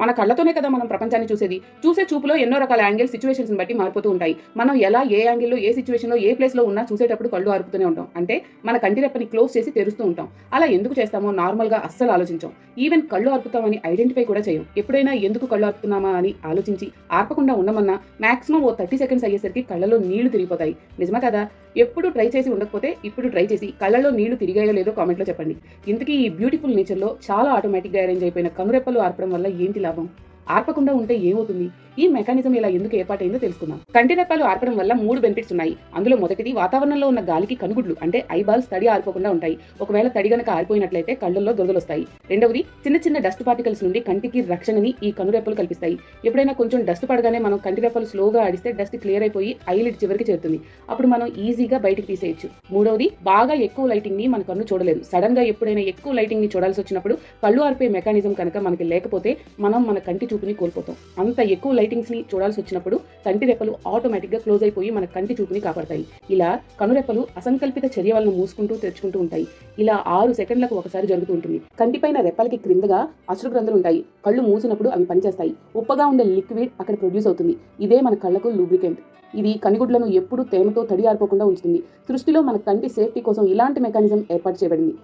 మన కళ్ళతోనే కదా మనం ప్రపంచాన్ని చూసేది. చూసే చూపులో ఎన్నో రకాల యాంగిల్ సిచ్యువేషన్స్ బట్టి మారిపోతూ ఉంటాయి. మనం ఎలా ఏ యాంగిల్లో ఏ సిచ్యువేషన్లో ఏ ప్లేస్లో ఉన్నా చూసేటప్పుడు కళ్ళు ఆరుపుతూనే ఉంటాం. అంటే మన కంటి రెప్పని క్లోజ్ చేసి తెరుస్తూ ఉంటాం. అలా ఎందుకు చేస్తామో నార్మల్గా అస్సలు ఆలోచించాం. ఈవెన్ కళ్ళు ఆర్పుతామని ఐడెంటిఫై కూడా చేయం. ఎప్పుడైనా ఎందుకు కళ్ళు ఆర్పుతున్నామా అని ఆలోచించి ఆర్పకుండా ఉండమన్నా మాక్సిమం ఓ థర్టీ సెకండ్స్ అయ్యేసరికి కళ్ళలో నీళ్ళు తిరిగిపోతాయి. నిజమే కదా? ఎప్పుడు ట్రై చేసి ఉండకపోతే ఇప్పుడు ట్రై చేసి కళ్ళలో నీళ్ళు తిరిగాయో లేదో కామెంట్లో చెప్పండి. ఇంతకీ ఈ బ్యూటిఫుల్ నేచర్లో చాలా ఆటోమేటిక్గా అరేంజ్ అయిపోయిన కనురెప్పలు ఆర్పడం వల్ల ఏంటి Tá acabam. ఆర్పకుండా ఉంటే ఏమవుతుంది? ఈ మెకానిజం ఇలా ఎందుకు ఏర్పాటైందో తెలుసుకుందాం. కంటి రెప్పలు ఆర్పడం వల్ల మూడు బెనిఫిట్స్ ఉన్నాయి. అందులో మొదటిది వాతావరణంలో ఉన్న గాలికి కనుగుడ్లు అంటే ఐబాల్స్ తడి ఆరిపోకుండా ఉంటాయి. ఒకవేళ తడి గనక ఆరిపోయినట్లయితే కళ్ళల్లో దొరదలు వస్తాయి రెండవది చిన్న చిన్న డస్ట్ పార్టికల్స్ నుండి కంటికి రక్షణని ఈ కనురెప్పలు కల్పిస్తాయి. ఎప్పుడైనా కొంచెం డస్ట్ పడగానే మనం కంటి రెప్పలు స్లోగా ఆడిస్తే డస్ట్ క్లియర్ అయిపోయి ఐలిడ్ చివరికి చేరుతుంది. అప్పుడు మనం ఈజీగా బయటికి తీసేయచ్చు. మూడవది బాగా ఎక్కువ లైటింగ్ని మన కన్ను చూడలేదు. సడన్గా ఎప్పుడైనా ఎక్కువ లైటింగ్ని చూడాల్సి వచ్చినప్పుడు కళ్ళు ఆర్పే మెకానిజం కనుక మనకి లేకపోతే మనం మన కంటి చూపుని కోల్పోతాం. అంత ఎక్కువ లైటింగ్స్ని చూడాల్సి వచ్చినప్పుడు కంటి రెప్పలు ఆటోమేటిక్గా క్లోజ్ అయిపోయి మన కంటి చూపుని కాపాడతాయి. ఇలా కనురెప్పలు అసంకల్పిత చర్య వలన మూసుకుంటూ తెరుచుకుంటూ ఉంటాయి. ఇలా ఆరు సెకండ్లకు ఒకసారి జరుగుతూ ఉంటుంది. కంటిపైన రెప్పలకి క్రిందగా అశ్రు గ్రంథులు ఉంటాయి. కళ్ళు మూసినప్పుడు అవి పనిచేస్తాయి. ఉప్పగా ఉండే లిక్విడ్ అక్కడ ప్రొడ్యూస్ అవుతుంది. ఇదే మన కళ్ళకు లూబ్రికెంట్. ఇది కనిగుడ్లను ఎప్పుడూ తేమతో తడి ఆరిపోకుండా ఉంచుతుంది. సృష్టిలో మన కంటి సేఫ్టీ కోసం ఇలాంటి మెకానిజం ఏర్పాటు చేయబడింది.